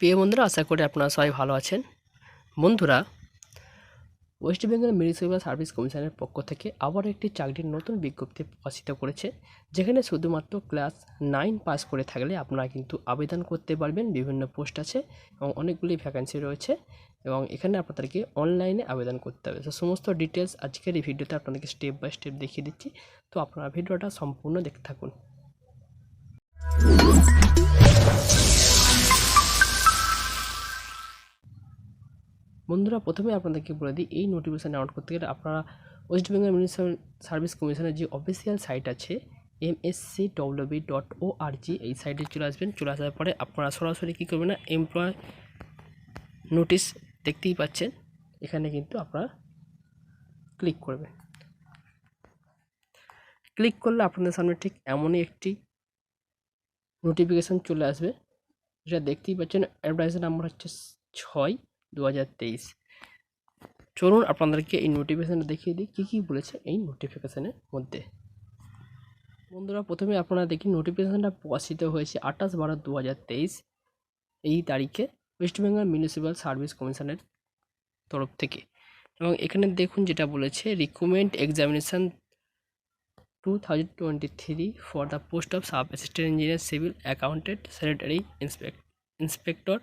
প্রিয় বন্ধুরা, আশা করি আপনারা সবাই ভালো আছেন। বন্ধুরা ওয়েস্ট বেঙ্গল মিউনিসিপ্যাল সার্ভিস কমিশনের পক্ষ থেকে আবার একটি চাকরির নতুন বিজ্ঞপ্তি প্রকাশিত করেছে, যেখানে শুধুমাত্র ক্লাস নাইন পাস করে থাকলে আপনারা কিন্তু আবেদন করতে পারবেন। বিভিন্ন পোস্ট আছে এবং অনেকগুলি ভ্যাকান্সি রয়েছে এবং এখানে আপনাদেরকে অনলাইনে আবেদন করতে হবে। তো সমস্ত ডিটেলস আজকের এই ভিডিওতে আপনাদেরকে স্টেপ বাই স্টেপ দেখিয়ে দিচ্ছি। তো আপনারা ভিডিওটা সম্পূর্ণ দেখতে থাকুন। বন্ধুরা, প্রথমে আপনাদেরকে বলে দিই, এই নোটিফিকেশান ডাউনলোড করতে গেলে আপনারা ওয়েস্ট বেঙ্গল মিউনিসিপ্যাল সার্ভিস কমিশনের যে অফিসিয়াল সাইট আছে MSC WB dot O R G এই সাইটে চলে আসবেন। চলে আসার পরে আপনারা সরাসরি কী করবেন না এমপ্লয় নোটিশ দেখতেই পাচ্ছেন। এখানে কিন্তু আপনারা ক্লিক করবেন। ক্লিক করলে আপনাদের সামনে ঠিক এমনই একটি নোটিফিকেশান চলে আসবে। যেটা দেখতেই পাচ্ছেন অ্যাডভাইসের নাম্বার হচ্ছে ছয়। দু হাজার তেইশ। চলুন আপনাদেরকে এই নোটিফিকেশানটা দেখিয়ে দিই, কী কী বলেছে এই নোটিফিকেশানের মধ্যে। বন্ধুরা, প্রথমে আপনারা দেখি নোটিফিকেশানটা প্রকাশিত হয়েছে আঠাশ বারো দু এই তারিখে ওয়েস্ট বেঙ্গল মিউনিসিপ্যাল সার্ভিস কমিশনের তরফ থেকে। এবং এখানে দেখুন যেটা বলেছে recruitment examination two thousand twenty three for the post of sub assistant engineer civil accountant sanitary inspect inspector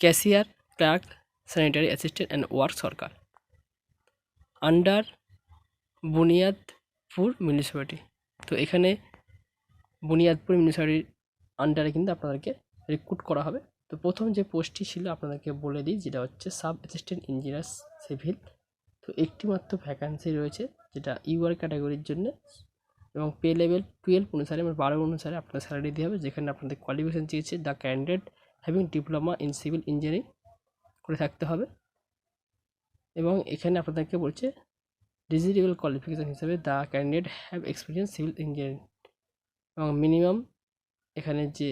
cashier clerk sanitary assistant and work Sarkar under Buniadpur municipality তো এখানে বুনিয়াদপুর মিউনিসিপ্যালিটির আন্ডারে কিন্তু আপনাদেরকে রিক্রুট করা হবে। তো প্রথম যে পোস্টটি ছিল আপনাদেরকে বলে দিই, যেটা হচ্ছে সাব অ্যাসিস্ট্যান্ট ইঞ্জিনিয়ার সিভিল তো একটি মাত্র ভ্যাকান্সি রয়েছে, যেটা ইউআর ক্যাটাগরির জন্য। এবং পে লেভেল টুয়েলভ অনুসারে এবং বারো অনুসারে আপনার স্যালারি দিয়ে হবে, যেখানে আপনাদের কোয়ালিফিকেশান চেয়েছে the candidate having diploma in civil engineering করে থাকতে হবে। এবং এখানে আপনাদেরকে বলছে ডিজিটেবল কোয়ালিফিকেশান হিসেবে the candidate have experience civil engineering এবং মিনিমাম এখানে যে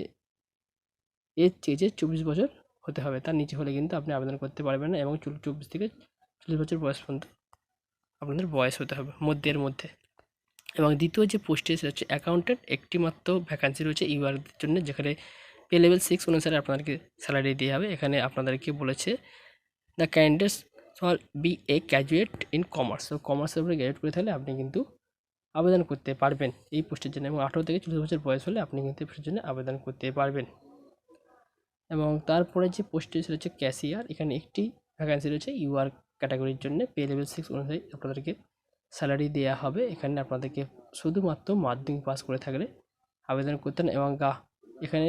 এজ চেয়েছে চব্বিশ বছর হতে হবে। তার নিচে হলে কিন্তু আপনি আবেদন করতে পারবেন না এবং চব্বিশ থেকে চল্লিশ বছর বয়স পর্যন্ত আপনাদের বয়স হতে হবে মধ্যের মধ্যে। এবং দ্বিতীয় যে পোস্টে সেটা হচ্ছে অ্যাকাউন্টেন্ট একটি মাত্র ভ্যাকান্সি রয়েছে ইউআরদের জন্য, যেখানে পে লেভেল সিক্স অনুসারে আপনাদেরকে স্যালারি দেওয়া হবে। এখানে আপনাদেরকে বলেছে? The candidates shall be a graduate in commerce তো কমার্সের উপরে গ্র্যাজুয়েট করে থাকলে আপনি কিন্তু আবেদন করতে পারবেন এই পোস্টের জন্য। এবং আঠেরো থেকে চল্লিশ বছর বয়স হলে আপনি কিন্তু এই পোস্টের জন্য আবেদন করতে পারবেন। এবং তারপরে যে পোস্টটি সেটা হচ্ছে ক্যাশিয়ার এখানে একটি ভ্যাকান্সি রয়েছে। ইউআর ক্যাটাগরির জন্য পে লেভেল সিক্স অনুযায়ী আপনাদেরকে স্যালারি দেওয়া হবে। এখানে আপনাদেরকে শুধুমাত্র মাধ্যমিক পাস করে থাকলে আবেদন করতেন এবং গা, এখানে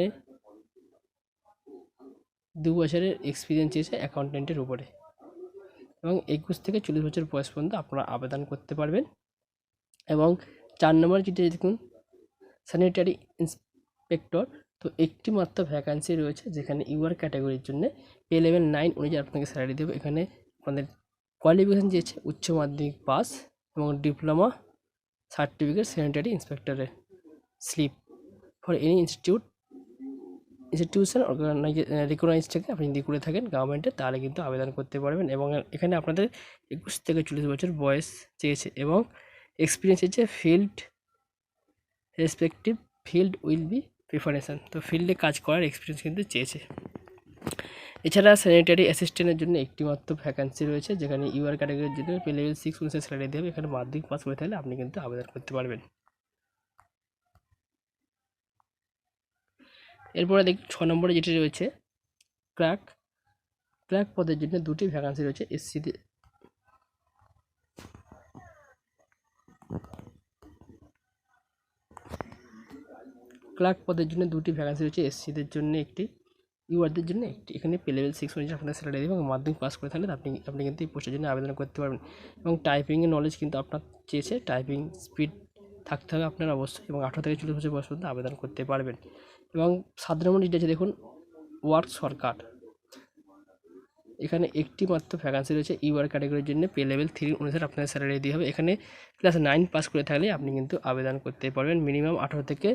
দু বছরের এক্সপিরিয়েন্স চেয়েছে অ্যাকাউন্টেন্টের উপরে। এবং একুশ থেকে চল্লিশ বছর বয়স পর্যন্ত আপনারা আবেদন করতে পারবেন। এবং চার নম্বর যেটা দেখুন স্যানিটারি ইন্সপেক্টর তো একটি মাত্র ভ্যাকান্সি রয়েছে যেখানে ইউআর ক্যাটাগরির জন্য পে লেভেল নাইন অনুযায়ী আপনাকে স্যালারি দেবে। এখানে আপনাদের কোয়ালিফিকেশান চেয়েছে উচ্চ মাধ্যমিক পাস এবং diploma certificate sanitary ইন্সপেক্টরের slip for any institute institution recognise থেকে আপনি যদি করে থাকেন গভর্নমেন্টে তাহলে কিন্তু আবেদন করতে পারবেন। এবং এখানে আপনাদের একুশ থেকে চল্লিশ বছর বয়স চেয়েছে এবং এক্সপিরিয়েন্স চেয়েছে field respective field will be preference তো ফিল্ডে কাজ করার এক্সপিরিয়েন্স কিন্তু চেয়েছে। এছাড়া স্যানিটারি অ্যাসিস্ট্যান্টের জন্য একটি মাত্র ভ্যাকান্সি রয়েছে, যেখানে ইউআর ক্যাটাগরির জন্য পে লেভেল সিক্স অনুসারে স্যালারি দেবে এখানে মাধ্যমিক পাস করে থাকলে আপনি কিন্তু আবেদন করতে পারবেন। এরপরে দেখি, ছ নম্বরে যেটি রয়েছে ক্র্যাক ক্র্যাক পদের জন্য দুটি ভ্যাকান্সি রয়েছে এসসিতে ক্লার্ক পদের জন্য দুটি ভ্যাকান্সি রয়েছে এসসিদের জন্য একটি ইউআরদের জন্য একটি। এখানে পে লেভেল সিক্স অনুযায়ী আপনার স্যালারি এবং মাধ্যমিক পাস করে থাকলে আপনি আপনি কিন্তু এই পোস্টের জন্য আবেদন করতে পারবেন। এবং টাইপিংয়ের নলেজ কিন্তু আপনার চেয়েছে টাইপিং স্পিড থাকতে হবে আপনার অবশ্যই, এবং আঠারো থেকে চল্লিশ বছর বয়স পর্যন্ত আবেদন করতে পারবেন। এবং সাত নম্বর যেটা আছে, দেখুন ওয়ার্ক সরকার। এখানে একটি মাত্র ভ্যাকান্সি রয়েছে ইউআর ক্যাটাগরির জন্য পে লেভেল থ্রি অনুসারে আপনার স্যালারি দিয়ে হবে। এখানে ক্লাস নাইন পাস করে থাকলে আপনি কিন্তু আবেদন করতে পারবেন। মিনিমাম আঠারো থেকে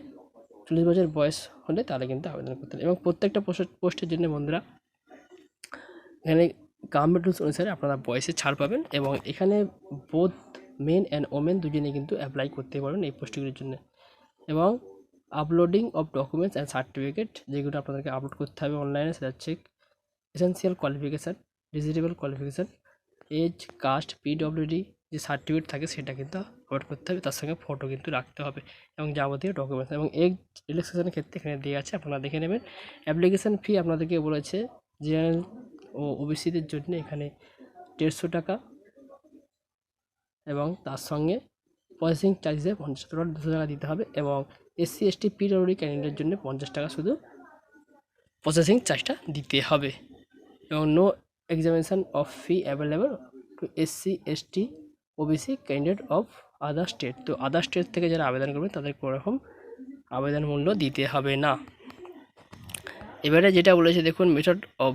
চল্লিশ বছর বয়স হলে তাহলে কিন্তু আবেদন করতে হবে এবং প্রত্যেকটা পোস্ট, পোস্টের জন্য বন্ধুরা, এখানে গভর্নমেন্ট রুলস অনুসারে আপনারা বয়সে ছাড় পাবেন এবং এখানে বোথ মেন অ্যান্ড ওমেন দুজনে কিন্তু অ্যাপ্লাই করতে পারবেন এই পোস্টগুলির জন্য। এবং uploading of documents and certificate যেগুলো আপনাদেরকে আপলোড করতে হবে অনলাইনে সেটা হচ্ছে essential qualification desirable qualification age caste PWD যে সার্টিফিকেট থাকে সেটা কিন্তু আপলোড করতে হবে। তার সঙ্গে ফটো কিন্তু রাখতে হবে এবং যাবতীয় ডকুমেন্টস এবং এজ রিল্যাক্সেশনের ক্ষেত্রে এখানে দেওয়া আছে, আপনারা দেখে নেবেন। অ্যাপ্লিকেশান ফি আপনাদেরকে বলেছে জেনারেল ও ওবিসিদের জন্য এখানে দেড়শো টাকা এবং তার সঙ্গে প্রসেসিং চার্জে পঞ্চাশ টাকা দুশো টাকা দিতে হবে এবং এসসি, এসটি, পিডব্লিউডি ক্যান্ডিডেটের জন্য পঞ্চাশ টাকা শুধু প্রসেসিং চার্জটা দিতে হবে। এবং no examination of fee available to SC, ST, OBC candidate of other state তো আদার স্টেট থেকে যারা আবেদন করবে, তাদের কোনো রকম আবেদন মূল্য দিতে হবে না। এবারে যেটা বলেছে, দেখুন মেথড অফ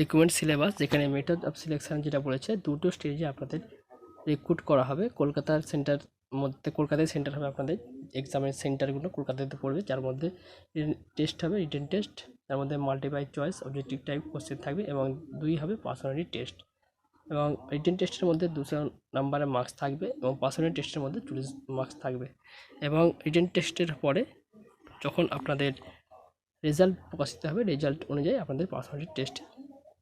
রিক্রুটমেন্ট সিলেবাস যেখানে মেথড অফ সিলেকশন যেটা বলেছে, দুটো স্টেজে আপনাদের রিক্রুট করা হবে। কলকাতার সেন্টার মধ্যে, কলকাতায় সেন্টার হবে আপনাদের এক্সামের সেন্টারগুলো কলকাতাতে পড়বে, যার মধ্যে টেস্ট হবে, রিটেন টেস্ট তার মধ্যে multiple choice objective type question থাকবে এবং দুই হবে পার্সোনালিটি টেস্ট এবং রিটেন টেস্টের মধ্যে দুশো নাম্বারের মার্কস থাকবে এবং পার্সোনাল টেস্টের মধ্যে চল্লিশ মার্কস থাকবে এবং রিটেন টেস্টের পরে যখন আপনাদের রেজাল্ট প্রকাশিত হবে রেজাল্ট অনুযায়ী আপনাদের পার্সোনালিটি টেস্ট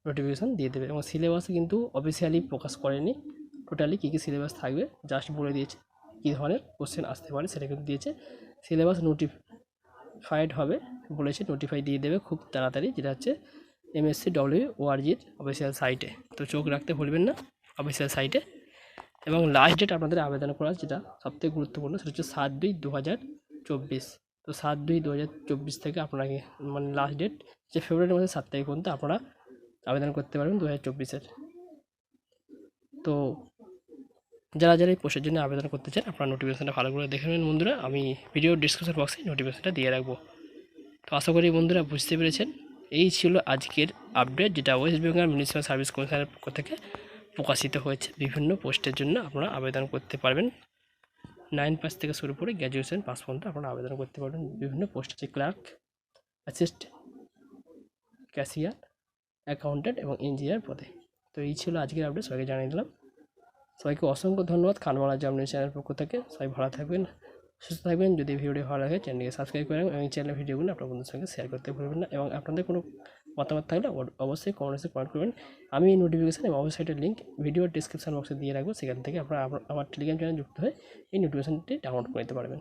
নোটিফিকেশান দিয়ে দেবে এবং সিলেবাসে কিন্তু অফিসিয়ালি প্রকাশ করেনি টোটালি কী কী সিলেবাস থাকবে জাস্ট বলে দিয়েছে। কী ধরনের কোশ্চেন আসতে পারে সেটা কিন্তু দিয়েছে। সিলেবাস নোটিফাইড হবে বলেছে নোটিফাই দিয়ে দেবে খুব তাড়াতাড়ি যেটা হচ্ছে এমএসসি ডব্লিউ ওআরজির অফিসিয়াল সাইটে তো চোখ রাখতে ভুলবেন না অফিসিয়াল সাইটে এবং লাস্ট ডেট আপনাদের আবেদন করার যেটা সবথেকে গুরুত্বপূর্ণ সেটা হচ্ছে সাত দুই দু হাজার চব্বিশ। তো সাত দুই দু হাজার চব্বিশ থেকে আপনাকে মানে লাস্ট ডেট যে ফেব্রুয়ারির মধ্যে সাত তারিখ পর্যন্ত আপনারা আবেদন করতে পারবেন দু হাজার চব্বিশের। তো যারা যারা এই পোস্টের জন্য আবেদন করতে চান, আপনারা নোটিফিকেশানটা ভালো করে দেখে নেবেন বন্ধুরা। আমি ভিডিও ডিসক্রিপশন বক্সে নোটিফিকেশানটা দিয়ে রাখব। তো আশা করি বন্ধুরা বুঝতে পেরেছেন। এই ছিল আজকের আপডেট যেটা ওয়েস্ট বেঙ্গল মিউনিসিপ্যাল সার্ভিস কমিশনের পক্ষ থেকে প্রকাশিত হয়েছে। বিভিন্ন পোস্টের জন্য আপনারা আবেদন করতে পারবেন। নাইন পাস থেকে শুরু করে গ্র্যাজুয়েশন পাস পর্যন্ত আপনারা আবেদন করতে পারবেন। বিভিন্ন পোস্ট আছে ক্লার্ক অ্যাসিস্ট ক্যাশিয়ার অ্যাকাউন্ট্যান্ট এবং ইঞ্জিনিয়ার পদে। তো এই ছিল আজকের আপডেট সবাইকে জানিয়ে দিলাম। সবাইকে অসংখ্য ধন্যবাদ খানমালা জামনি চ্যানেল পক্ষ থেকে। সবাই ভালো থাকবেন, সুস্থ থাকবেন। যদি ভিডিওটি ভালো লাগে চ্যানেলকে সাবস্ক্রাইব করেন এবং চ্যানেলের ভিডিওগুলো আপনার বন্ধুদের সঙ্গে শেয়ার করতে ভুলবেন না। এবং আপনাদের কোনো মতামত থাকলে অব- অবশ্যই কমেন্টসে কমেন্ট করবেন। আমি এই নোটিফিকেশান এবং ওয়েবসাইটের লিঙ্ক ভিডিও ডিসক্রিপশান বক্সে দিয়ে রাখব। সেখান থেকে আপনারা আমার- আমার টেলিগ্রাম চ্যানেল যুক্ত হয়ে এই নোটিফিকেশানটি ডাউনলোড করে নিতে পারবেন।